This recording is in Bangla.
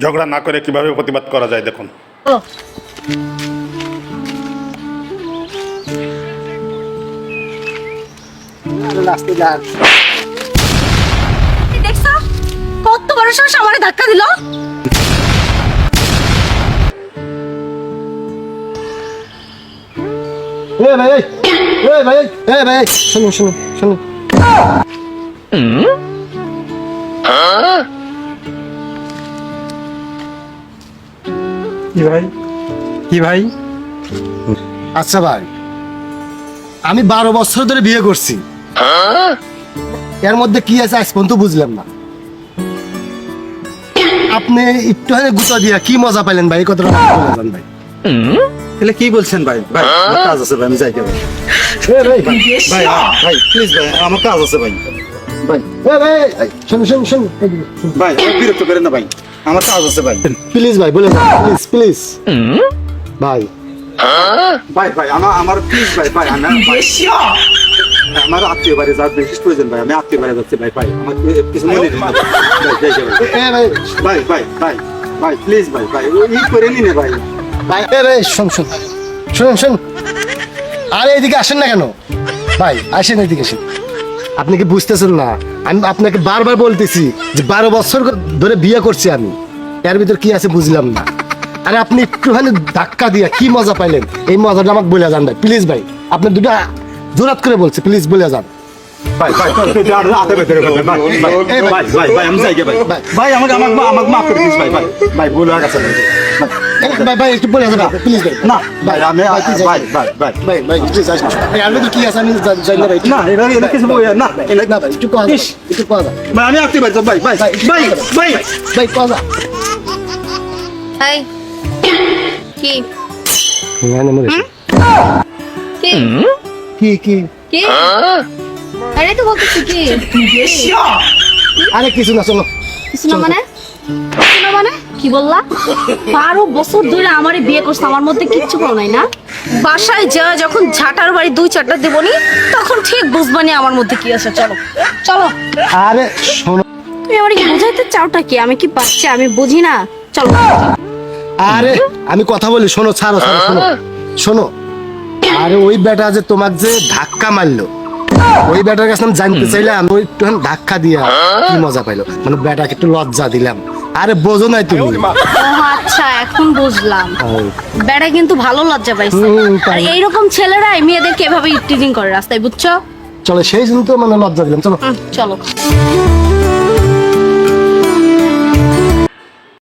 ঝগড়া না করে কীভাবে প্রতিবাদ করা যায় দেখুন। দেখছ? কত বড় সাহস আমারে ধাক্কা দিল? এ ভাই এই, ভাই এই, ভাই এই, শুনুন শুনুন শুনুন। কি ভাই? কি ভাই? আচ্ছা ভাই আমি বারো বছর ধরে বিয়ে করছি। এর মধ্যে কি আছে আজ পর্যন্ত বুঝলাম না। আপনি একটুখানি গুতা দিয়া কি মজা পাইলেন ভাই? যান ভাই। তাহলে কি বলছেন ভাই? ভাই কাজ আছে ভাই আমি যাই ভাই ভাই ভাই প্লিজ ভাই আমার কাজ আছে ভাই। ভাই ভাই শুনুন শুনুন শুনুন। ভাই বিরক্ত করেন না ভাই। আমার কাজ আছে ভাই। প্লিজ ভাই বলে প্লিজ প্লিজ ভাই। ভাই ভাই আমার আমার প্লিজ ভাই ভাই আমি ভাই, আমার আত্মীয় বাড়ি যার বিশেষ প্রয়োজন ভাই আমি আত্মীয় বাড়ি যাচ্ছি ভাই ভাই। আমার কিছু মনে নেই। ভাই যাই যাই ভাই। ভাই ভাই ভাই প্লিজ ভাই ভাই ই করে নি না ভাই। ভাই এ ভাই শুন শুন। শুনুন শুন। আরে এদিকে আসেন না কেন? ভাই আসেন এদিকে আসেন। আপনি কি বুঝতেছেন না? আমি আপনাকে বারবার বলতেছি যে বারো বছর ধরে বিয়ে করছি আমি। এর ভিতর কি আছে বুঝলাম না আরে আপনি একটুখানি ধাক্কা দিয়া কি মজা পাইলেন এই মজাটা আমাকে বলে যান ভাই প্লিজ ভাই আপনি দুটা জোরাত করে বলছে প্লিজ বলে যান ভাই ভাই ভাই ভাই ভাই ভাই ভাই আমি ভাই ভাই ভাই ভাই ভাই হয়ে ভাই। ভাই ভাই একটু বলে যান প্লিজ ভাই না ভাই আমি ভাই ভাই ভাই ভাই ভাই প্লিজ এর ভিতর কি আছে আমি জানি- না ভাই না এটা এটা কিছু বই না এটা না ভাই একটু কথা। একটু কথা ভাই আমি আঁকতে পারি ভাই ভাই ভাই ভাই ভাই কথা এই। কি? কি? কি কি? কি? আরে তো কি? আরে কিছু না চলো। কিছু না মানে? মানে? কি বললা? বারো বছর ধরে আমারে বিয়ে করছে আমার মধ্যে কিচ্ছু পাও নাই না? বাসায় যা যখন ঝাটার বাড়ি দুই চারটা দেবনি তখন ঠিক বুঝবানি আমার মধ্যে কি আছে চলো। চলো। আরে শোনো। তুমি আমার কি বুঝাইতে চাওটা কি আমি কি পাচ্ছি আমি বুঝি না? চলো। আরে আমি কথা বলি শোনো ছাড়ো ছাড়ো শোনো। শোনো আরে ওই বেটা যে তোমাকে যে ধাক্কা মারলো ওই বেটার কাছে আমি জানতে চাইলাম ওই একটুখানি ধাক্কা দিয়া কি মজা পাইলো। মানে বেটাকে একটু লজ্জা দিলাম। আরে বোঝো নাই তুমি। আচ্ছা এখন বুঝলাম। বেড়া কিন্তু ভালো লজ্জা পাইছে। আর এইরকম ছেলেরাই মেয়েদেরকে এভাবে টিজিং করে রাস্তায় বুঝছ? চলো সেই জন্য তো মানে লজ্জা দিলাম। চলো। চলো।